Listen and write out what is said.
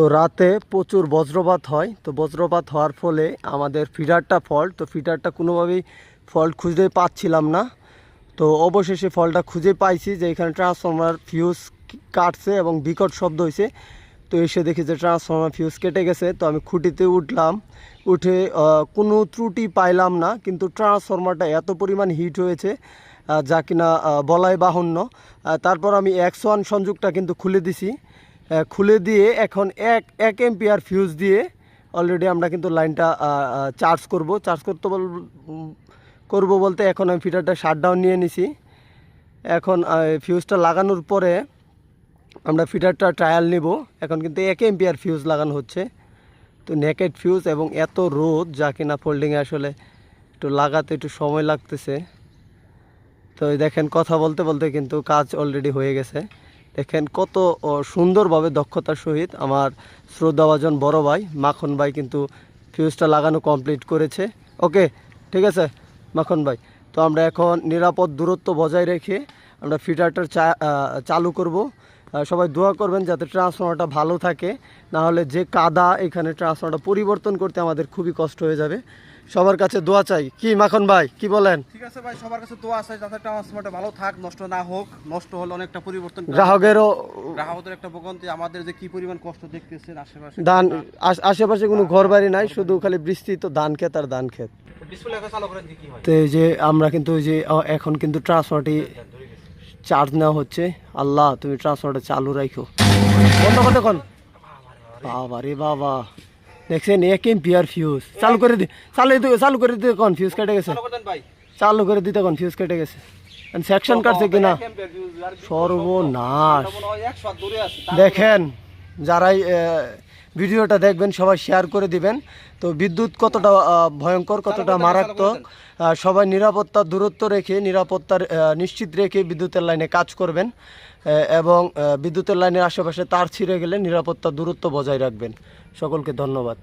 তো রাতে প্রচুর বজ্রপাত হয়। তো বজ্রপাত হওয়ার ফলে আমাদের ফিডারটা ফল্ট, তো ফিডারটা কোনোভাবেই ফল্ট খুঁজে পাচ্ছিলাম না। তো অবশেষে ফলটা খুঁজে পাইছি যে এখানে ট্রান্সফর্মার ফিউজ কাটছে এবং বিকট শব্দ হয়েছে তো এসে দেখি যে ট্রান্সফর্মার ফিউজ কেটে গেছে। তো আমি খুঁটিতে উঠলাম, উঠে কোনো ত্রুটি পাইলাম না, কিন্তু ট্রান্সফর্মারটা এত পরিমাণ হিট হয়েছে যা কিনা বলাই বাহুন্য তারপর আমি এক্স ওয়ান সংযোগটা কিন্তু খুলে দিছি। খুলে দিয়ে এখন এক এক এমপিআর ফিউজ দিয়ে অলরেডি আমরা কিন্তু লাইনটা চার্জ করব। চার্জ করতে বল, করব বলতে এখন আমি ফিটারটা শাটডাউন নিয়ে নিছি। এখন ফিউজটা লাগানোর পরে আমরা ফিটারটা ট্রায়াল নিব। এখন কিন্তু এক এমপিআর ফিউজ লাগানো হচ্ছে। তো নেকেড ফিউজ এবং এত রোদ, যা কিনা ফোল্ডিংয়ে আসলে একটু লাগাতে একটু সময় লাগতেছে। তো দেখেন, কথা বলতে বলতে কিন্তু কাজ অলরেডি হয়ে গেছে। দেখেন কত সুন্দরভাবে দক্ষতার সহিত আমার শ্রদ্ধাভাজন বড় ভাই, মাখন ভাই কিন্তু ফিউজটা লাগানো কমপ্লিট করেছে। ওকে ঠিক আছে, মাখন ভাই। তো আমরা এখন নিরাপদ দূরত্ব বজায় রেখে আমরা ফিটারটার চালু করব। সবাই দোয়া করবেন যাতে ট্রান্সফর্মারটা ভালো থাকে। না হলে যে কাদা এখানে ট্রান্সফর্মারটা পরিবর্তন করতে আমাদের খুবই কষ্ট হয়ে যাবে। সবার কাছে দোয়া চাই। কি মাখন ভাই কি বলেন? ঠিক আছে ভাই সবার কাছে দোয়া চাই যাতে ট্রান্সফরমারটা ভালো থাক নষ্ট না হোক। নষ্ট হলে অনেকটা পরিবর্তন গ্রাহকেরও গ্রাহকদের একটা ভোগান্তি আমাদের যে কি পরিমাণ কষ্ট দেখতেছেন আশেপাশে। ধান আশেপাশে কোনো ঘর বাড়ি নাই শুধু খালি বৃষ্টি তো ধান ক্ষেত আর ধান ক্ষেত। হয়। তো এই যে আমরা কিন্তু ওই যে এখন কিন্তু ট্রান্সফারটি চার্জ নেওয়া হচ্ছে। আল্লাহ তুমি ট্রান্সফারটা চালু রাখো কত কতক্ষণ বাবা রে বাবা। দেখছেন এক এমপিআর ফিউজ চালু করে দি চালু দিতে চালু করে দিতে কোন ফিউজ কেটে গেছে। চালু করে দিতে কোন ফিউজ কেটে গেছে। সেকশন কাটছে কিনা? সর্বনাশ। 100 হাত দূরে আছে। দেখেন যারাই ভিডিওটা দেখবেন সবাই শেয়ার করে দিবেন। তো বিদ্যুৎ কতটা ভয়ঙ্কর কতটা মারাত্মক সবাই নিরাপত্তা দূরত্ব রেখে নিরাপত্তার নিশ্চিত রেখে বিদ্যুতের লাইনে কাজ করবেন এবং বিদ্যুতের লাইনের আশেপাশে তার ছিঁড়ে গেলে নিরাপত্তা দূরত্ব বজায় রাখবেন। সকলকে ধন্যবাদ।